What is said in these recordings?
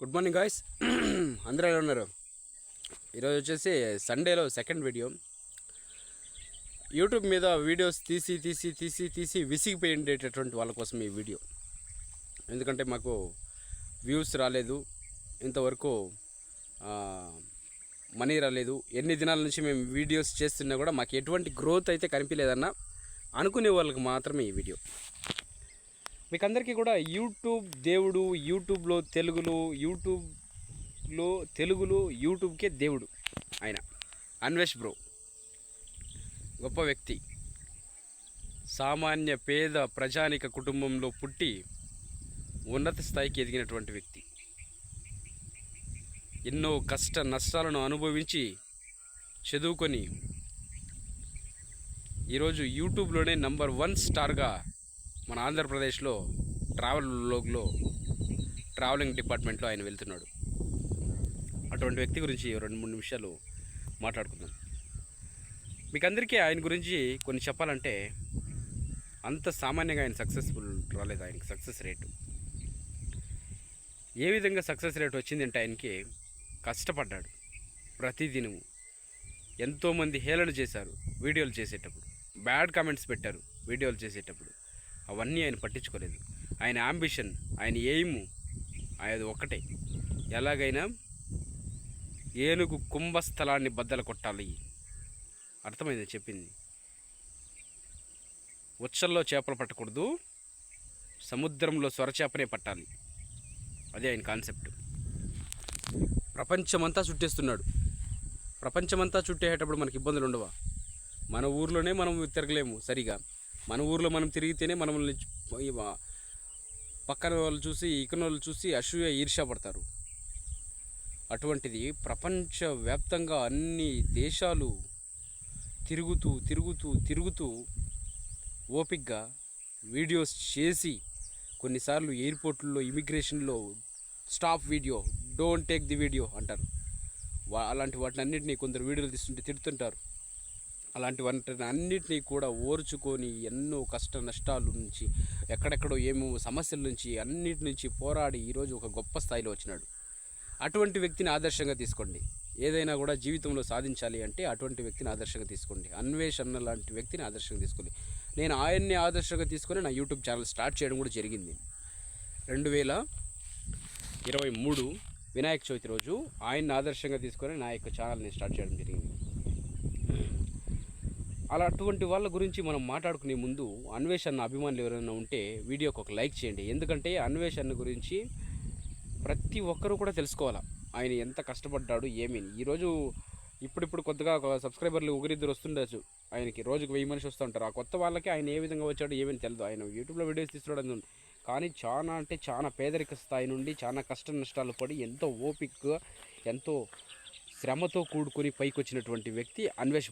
Good morning guys అందరూ ఎలా ఉన్నారు? ఈరోజు వచ్చేసి సండేలో సెకండ్ వీడియో యూట్యూబ్ మీద వీడియోస్ తీసి తీసి తీసి తీసి విసిగిపోయి ఉండేటటువంటి వాళ్ళ కోసం ఈ వీడియో ఎందుకంటే మాకు వ్యూస్ రాలేదు. ఇంతవరకు మనీ రాలేదు. ఎన్ని దినాల నుంచి మేము వీడియోస్ చేస్తున్నా కూడా మాకు ఎటువంటి గ్రోత్ అయితే కనిపించలేదన్న అనుకునే వాళ్ళకి మాత్రమే ఈ వీడియో మీకు అందరికీ కూడా యూట్యూబ్ దేవుడు యూట్యూబ్లో తెలుగులో యూట్యూబ్లో తెలుగులో యూట్యూబ్కే దేవుడు ఆయన. అన్వేష్ బ్రో గొప్ప వ్యక్తి. సామాన్య పేద ప్రజానిక కుటుంబంలో పుట్టి ఉన్నత స్థాయికి ఎదిగినటువంటి వ్యక్తి. ఎన్నో కష్ట నష్టాలను అనుభవించి చదువుకొని ఈరోజు యూట్యూబ్లోనే నంబర్ వన్ స్టార్గా మన ఆంధ్రప్రదేశ్లో ట్రావెల్ లోగ్లో ట్రావెలింగ్ డిపార్ట్మెంట్లో ఆయన వెళ్తున్నాడు. అటువంటి వ్యక్తి గురించి రెండు మూడు నిమిషాలు మాట్లాడుకుందాం. మీకు అందరికీ ఆయన గురించి కొన్ని చెప్పాలంటే అంత సామాన్యంగా ఆయన సక్సెస్ఫుల్ రాలేదు ఆయనకి సక్సెస్ రేటు. ఏ విధంగా సక్సెస్ రేట్ వచ్చిందంటే ఆయనకి కష్టపడ్డాడు ప్రతిదినము ఎంతోమంది హేళన చేశారు వీడియోలు చేసేటప్పుడు. బ్యాడ్ కామెంట్స్ పెట్టారు వీడియోలు చేసేటప్పుడు. అవన్నీ ఆయన పట్టించుకోలేదు. ఆయన అంబిషన్ ఆయన ఎయిమ్ అది ఒక్కటే. ఎలాగైనా ఏనుగు కుంభస్థలాన్ని బద్దలు కొట్టాలి. అర్థమైంది చెప్పింది? ఉచ్చల్లో చేపలు పట్టకూడదు. సముద్రంలో స్వరచేపనే పట్టాలి. అదే ఆయన కాన్సెప్ట్ ప్రపంచమంతా చుట్టేస్తున్నాడు. ప్రపంచమంతా చుట్టేటప్పుడు మనకి ఇబ్బందులు ఉండవా? మన ఊర్లోనే మనం తిరగలేము సరిగా. మన ఊర్లో మనం తిరిగితేనే మనల్ని పక్కన వాళ్ళు చూసి ఇక్కడ వాళ్ళు చూసి అసూయ ఈర్ష్య పడతారు. అటువంటిది ప్రపంచవ్యాప్తంగా అన్ని దేశాలు తిరుగుతూ తిరుగుతూ తిరుగుతూ ఓపిక్గా వీడియోస్ చేసి కొన్నిసార్లు ఎయిర్పోర్ట్లో ఇమిగ్రేషన్లో stop video don't take the video అంటారు. అలాంటి వాటిని అన్నింటినీ కొందరు వీడియోలు తీస్తుంటే తిడుతుంటారు. అలాంటి అన్నిటినీ కూడా ఓర్చుకొని ఎన్నో కష్ట నష్టాల నుంచి ఎక్కడెక్కడో ఏమో సమస్యల నుంచి అన్నిటి నుంచి పోరాడి ఈరోజు ఒక గొప్ప స్థాయిలో వచ్చినాడు. అటువంటి వ్యక్తిని ఆదర్శంగా తీసుకోండి. ఏదైనా కూడా జీవితంలో సాధించాలి అంటే అటువంటి వ్యక్తిని ఆదర్శంగా తీసుకోండి. అన్వేషణ లాంటి వ్యక్తిని ఆదర్శంగా తీసుకోండి. నేను ఆయన్ని ఆదర్శంగా తీసుకొని నా యూట్యూబ్ ఛానల్ స్టార్ట్ చేయడం కూడా జరిగింది. రెండు వేల ఇరవై మూడు వినాయక చవితి రోజు ఆయన్ని ఆదర్శంగా తీసుకొని నా యొక్క ఛానల్ని స్టార్ట్ చేయడం జరిగింది. అలా అటువంటి వాళ్ళ గురించి మనం మాట్లాడుకునే ముందు అన్వేషణ అభిమానులు ఎవరైనా ఉంటే వీడియోకి ఒక లైక్ చేయండి. ఎందుకంటే అన్వేషణ గురించి ప్రతి ఒక్కరూ కూడా తెలుసుకోవాలి. ఆయన ఎంత కష్టపడ్డాడు ఏమీ? ఈరోజు ఇప్పుడిప్పుడు కొత్తగా ఒక సబ్స్క్రైబర్లు ఒకరిద్దరు వస్తుండొచ్చు. ఆయనకి రోజుకు వెయ్యి మనిషి వస్తూ ఉంటారు. ఆ కొత్త వాళ్ళకి ఆయన ఏ విధంగా వచ్చాడో ఏమని తెలియదు ఆయన యూట్యూబ్లో వీడియోస్ తీసుకోవడం కానీ చాలా అంటే చాలా పేదరిక స్థాయి నుండి చాలా కష్ట నష్టాలు పడి ఎంతో ఓపికగా ఎంతో శ్రమతో కూడుకొని పైకి వచ్చినటువంటి వ్యక్తి అన్వేష్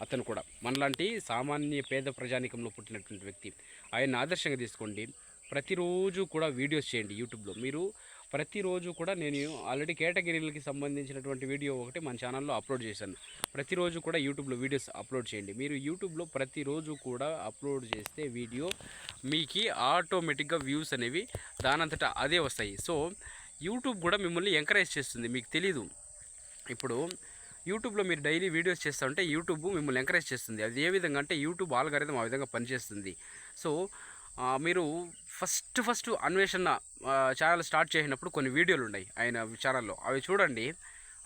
అతను కూడా. మనలాంటి సామాన్య పేద ప్రజానికంలో పుట్టినటువంటి వ్యక్తి. ఆయన ఆదర్శంగా తీసుకోండి. ప్రతిరోజు కూడా వీడియోస్ చేయండి యూట్యూబ్లో. మీరు ప్రతిరోజు కూడా నేను ఆల్రెడీ కేటగిరీలకి సంబంధించినటువంటి వీడియో ఒకటి మన ఛానల్లో అప్లోడ్ చేశాను. ప్రతిరోజు కూడా యూట్యూబ్లో వీడియోస్ అప్లోడ్ చేయండి. మీరు యూట్యూబ్లో ప్రతిరోజు కూడా అప్లోడ్ చేస్తే వీడియో మీకు ఆటోమేటిక్గా వ్యూస్ అనేవి దానంతటా అదే వస్తాయి. సో యూట్యూబ్ కూడా మిమ్మల్ని ఎంకరేజ్ చేస్తుంది. మీకు తెలీదు. ఇప్పుడు యూట్యూబ్లో మీరు డైలీ వీడియోస్ చేస్తూ ఉంటే యూట్యూబ్ మిమ్మల్ని ఎంకరేజ్ చేస్తుంది. అది ఏ విధంగా అంటే యూట్యూబ్ ఆల్గారిథం ఆ విధంగా పనిచేస్తుంది. సో మీరు first first Anveshana channel start చేసినప్పుడు కొన్ని వీడియోలు ఉన్నాయి ఆయన ఛానల్లో అవి చూడండి.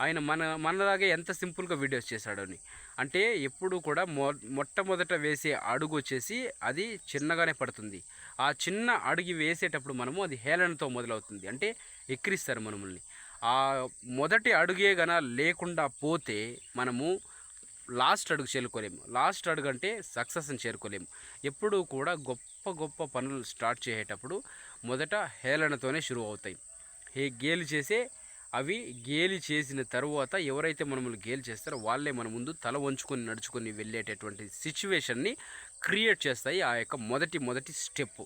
ఆయన మన మనలాగే ఎంత సింపుల్గా వీడియోస్ చేశాడని అంటే ఎప్పుడు కూడా మొ మొట్టమొదట వేసే అడుగు వచ్చేసి అది చిన్నగానే పడుతుంది. ఆ చిన్న అడుగు వేసేటప్పుడు మనము అది హేళనతో మొదలవుతుంది. అంటే ఎక్కిరిస్తారు మనముల్ని. ఆ మొదటి అడుగే గన లేకుండా పోతే మనము లాస్ట్ అడుగు చేరుకోలేము. లాస్ట్ అడుగు అంటే సక్సెస్ని చేరుకోలేము. ఎప్పుడూ కూడా గొప్ప గొప్ప పనులు స్టార్ట్ చేసేటప్పుడు మొదట హేళనతోనే షురు అవుతాయి. హే గేలి చేసే అవి గేలి చేసిన తరువాత ఎవరైతే మనములు గేలి చేస్తారో వాళ్ళే మన ముందు తల వంచుకొని నడుచుకొని వెళ్ళేటటువంటి సిచ్యువేషన్ని క్రియేట్ చేస్తాయి ఆ యొక్క మొదటి మొదటి స్టెప్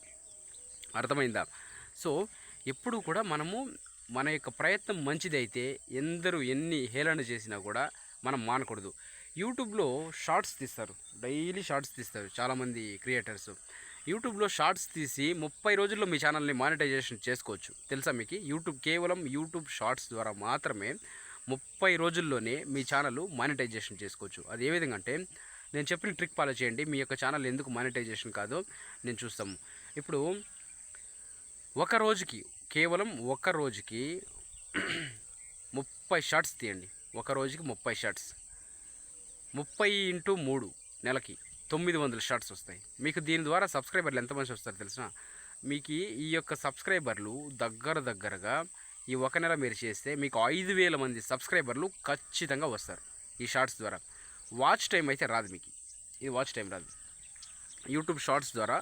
అర్థమైందా? సో ఎప్పుడు కూడా మనము మన యొక్క ప్రయత్నం మంచిదైతే ఎందరూ ఎన్ని హేళన చేసినా కూడా మనం మానకూడదు. యూట్యూబ్లో షార్ట్స్ తీస్తారు. డైలీ షార్ట్స్ తీస్తారు చాలామంది క్రియేటర్స్. యూట్యూబ్లో షార్ట్స్ తీసి ముప్పై రోజుల్లో మీ ఛానల్ని మానిటైజేషన్ చేసుకోవచ్చు. తెలుసా మీకు? యూట్యూబ్ కేవలం యూట్యూబ్ షార్ట్స్ ద్వారా మాత్రమే ముప్పై రోజుల్లోనే మీ ఛానల్ మానిటైజేషన్ చేసుకోవచ్చు. అది ఏ విధంగా అంటే నేను చెప్పిన ట్రిక్ ఫాలో చేయండి. మీ యొక్క ఛానల్ ఎందుకు మానిటైజేషన్ కాదో నేను చూస్తాము. ఇప్పుడు ఒక రోజుకి కేవలం ఒక రోజుకి ముప్పై షార్ట్స్ తీయండి. ఒక రోజుకి ముప్పై షార్ట్స్ ముప్పై ఇంటూ మూడు నెలకి తొమ్మిది వందల షార్ట్స్ వస్తాయి. మీకు దీని ద్వారా సబ్స్క్రైబర్లు ఎంతమంది వస్తారు తెలిసిన మీకు ఈ యొక్క సబ్స్క్రైబర్లు దగ్గర దగ్గరగా ఈ ఒక నెల మీరు చేస్తే మీకు ఐదు వేల మంది సబ్స్క్రైబర్లు ఖచ్చితంగా వస్తారు ఈ షార్ట్స్ ద్వారా. వాచ్ టైం అయితే రాదు మీకు. ఇది వాచ్ టైం రాదు. యూట్యూబ్ షార్ట్స్ ద్వారా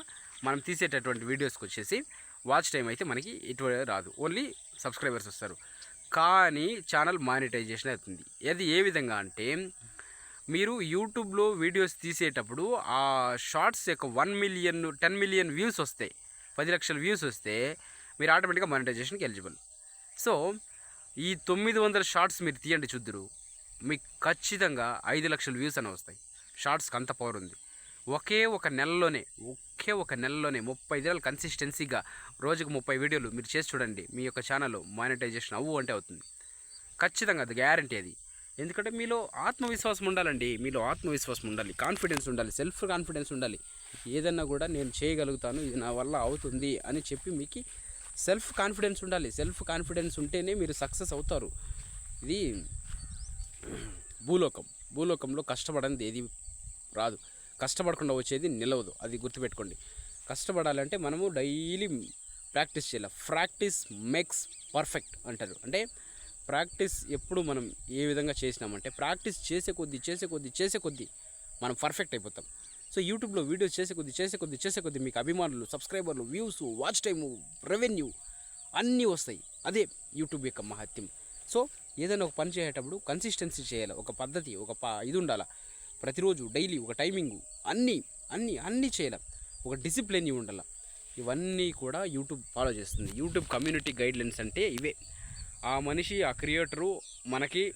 మనం తీసేటటువంటి వీడియోస్కి వచ్చేసి వాచ్ టైం అయితే మనకి ఇటువంటి రాదు. ఓన్లీ సబ్స్క్రైబర్స్ వస్తారు. కానీ ఛానల్ మానిటైజేషన్ అవుతుంది. అది ఏ విధంగా అంటే మీరు యూట్యూబ్లో వీడియోస్ తీసేటప్పుడు ఆ షార్ట్స్ యొక్క one million ten million views వస్తాయి పది లక్షల వ్యూస్ వస్తే మీరు ఆటోమేటిక్గా మానిటైజేషన్కి ఎలిజిబుల్. సో ఈ తొమ్మిది వందల షార్ట్స్ మీరు తీయండి చూద్దురు. మీకు ఖచ్చితంగా ఐదు లక్షల వ్యూస్ అని వస్తాయి. షార్ట్స్కి అంత పవర్ ఉంది. ఒకే ఒక నెలలోనే ఒకే ఒక నెలలోనే ముప్పై దినాలు కన్సిస్టెన్సీగా రోజుకు ముప్పై వీడియోలు మీరు చేసి చూడండి. మీ యొక్క ఛానల్ మానిటైజేషన్ అవ్వు అంటే అవుతుంది. ఖచ్చితంగా అది గ్యారంటీ అది. ఎందుకంటే మీలో ఆత్మవిశ్వాసం ఉండాలండి. మీలో ఆత్మవిశ్వాసం ఉండాలి. కాన్ఫిడెన్స్ ఉండాలి. సెల్ఫ్ కాన్ఫిడెన్స్ ఉండాలి. ఏదన్నా కూడా నేను చేయగలుగుతాను. ఇది నా వల్ల అవుతుంది అని చెప్పి మీకు సెల్ఫ్ కాన్ఫిడెన్స్ ఉండాలి. సెల్ఫ్ కాన్ఫిడెన్స్ ఉంటేనే మీరు సక్సెస్ అవుతారు. ఇది భూలోకం. భూలోకంలో కష్టపడంది ఏది రాదు. కష్టపడకుండా వచ్చేది నిలవదు. అది గుర్తుపెట్టుకోండి. కష్టపడాలంటే మనము డైలీ ప్రాక్టీస్ చేయాలి. ప్రాక్టీస్ మేక్స్ పర్ఫెక్ట్ అంటారు. అంటే ప్రాక్టీస్ ఎప్పుడు మనం ఏ విధంగా చేసినామంటే ప్రాక్టీస్ చేసే కొద్దీ చేసే కొద్దీ చేసే కొద్దీ మనం పర్ఫెక్ట్ అయిపోతాం. సో యూట్యూబ్లో వీడియోస్ చేసే కొద్దీ చేసే కొద్దీ చేసే కొద్దీ మీకు అభిమానులు సబ్స్క్రైబర్లు వ్యూస్ వాచ్ టైము రెవెన్యూ అన్నీ వస్తాయి. అదే యూట్యూబ్ యొక్క మహత్యం. సో ఏదైనా ఒక పని చేసేటప్పుడు కన్సిస్టెన్సీ చేయాలి. ఒక పద్ధతి ఒక ప ఇది ఉండాలి. ప్రతిరోజు డైలీ ఒక టైమింగు అన్నీ అన్నీ అన్నీ చేయాలి. ఒక డిసిప్లిన్ ఉండాలి. ఇవన్నీ కూడా యూట్యూబ్ ఫాలో చేస్తుంది. యూట్యూబ్ కమ్యూనిటీ గైడ్లైన్స్ అంటే ఇవే. ఆ మనిషి ఆ క్రియేటరు మనకి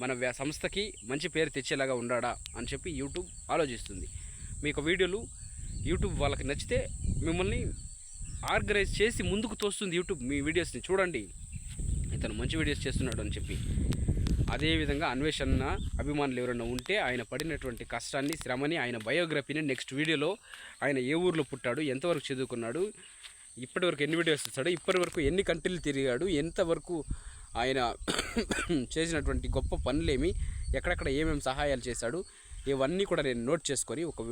మన సంస్థకి మంచి పేరు తెచ్చేలాగా ఉండాడా అని చెప్పి యూట్యూబ్ ఆలోచిస్తుంది మీకు వీడియోలు యూట్యూబ్ వాళ్ళకి నచ్చితే మిమ్మల్ని ఆర్గనైజ్ చేసి ముందుకు తోస్తుంది యూట్యూబ్. మీ వీడియోస్ని చూడండి. ఇతను మంచి వీడియోస్ చేస్తున్నాడు అని చెప్పి. అదేవిధంగా అన్వేషణ అభిమానులు ఎవరైనా ఉంటే ఆయన పడినటువంటి కష్టాన్ని శ్రమని ఆయన బయోగ్రఫీని నెక్స్ట్ వీడియోలో ఆయన ఏ ఊర్లో పుట్టాడు ఎంతవరకు చదువుకున్నాడు ఇప్పటివరకు ఎన్ని వీడియోస్ ఇస్తాడు ఇప్పటివరకు ఎన్ని కంట్రీలు తిరిగాడు ఎంతవరకు ఆయన చేసినటువంటి గొప్ప పనులేమి ఎక్కడెక్కడ ఏమేమి సహాయాలు చేశాడు ఇవన్నీ కూడా నేను నోట్ చేసుకొని ఒక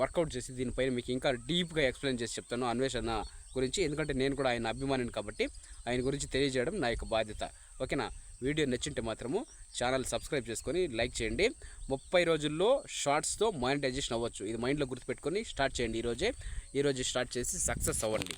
వర్కౌట్ చేసి దీనిపైన మీకు ఇంకా డీప్గా ఎక్స్ప్లెయిన్ చేసి చెప్తాను అన్వేషణ గురించి. ఎందుకంటే నేను కూడా ఆయన అభిమానిని కాబట్టి ఆయన గురించి తెలియజేయడం నా యొక్క బాధ్యత. ఓకేనా? వీడియో నచ్చింటే మాత్రము ఛానల్ సబ్స్క్రైబ్ చేసుకొని లైక్ చేయండి. ముప్పై రోజుల్లో షార్ట్స్తో మానిటైజేషన్ అవ్వచ్చు. ఇది మైండ్లో గుర్తుపెట్టుకొని స్టార్ట్ చేయండి ఈరోజే. ఈరోజు స్టార్ట్ చేసి సక్సెస్ అవ్వండి.